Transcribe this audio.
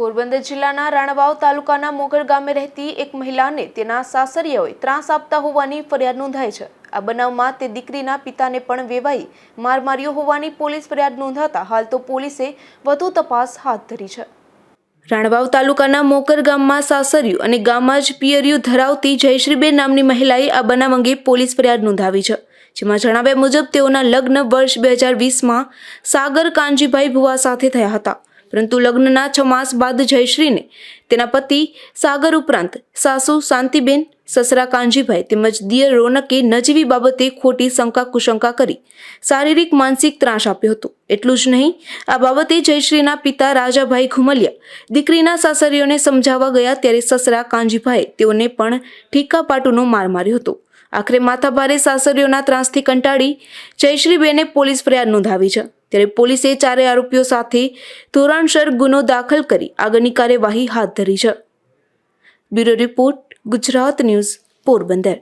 પોરબંદર જિલ્લાના રાણાવાવ તાલુકાના મોગર ગામે રહેતી એક મહિલાને તેના સાસરિયાઓએ ત્રાસ આપતા હોવાની ફરિયાદ નોંધાઈ છે. આ બનાવમાં તે દીકરીના પિતાને પણ વેવાઈ માર માર્યો હોવાની પોલીસ ફરિયાદ નોંધાતા હાલ તો પોલીસે વધુ તપાસ હાથ ધરી છે. રાણવાવ તાલુકાના મોકર ગામમાં સાસરિયું અને ગામમાં જ પિયરિયું ધરાવતી જયશ્રીબેન નામની મહિલાએ આ બનાવ અંગે પોલીસ ફરિયાદ નોંધાવી છે. જેમાં જણાવ્યા મુજબ તેઓના લગ્ન વર્ષ બે હજાર વીસમાં સાગર કાનજીભાઈ ભુવા સાથે થયા હતા. પરંતુ લગ્નના છ માસ બાદ જયશ્રીને તેના પતિ સાગર ઉપરાંત સાસુ શાંતિબેન, સસરા કાનજીભાઈ તેમજ દિયર રોનકે નજીવી બાબતે ખોટી શંકા કુશંકા કરી શારીરિક માનસિક ત્રાસ આપ્યો હતો. એટલું જ નહીં, આ બાબતે જયશ્રીના પિતા રાજાભાઈ ઘુમલિયા દીકરીના સાસરીઓને સમજાવવા ગયા ત્યારે સસરા કાનજીભાઈ તેઓને પણ ઠીકા પાટુનો માર માર્યો હતો. આખરે માથાભારે સાસરીઓના ત્રાસથી કંટાળી જયશ્રીબેને પોલીસ ફરિયાદ નોંધાવી છે. ત્યારે પોલીસે ચારે આરોપીઓ સાથે ધોરણસર ગુનો દાખલ કરી આગળની કાર્યવાહી હાથ ધરી છે. Bureau report Gujarat news Porbandar.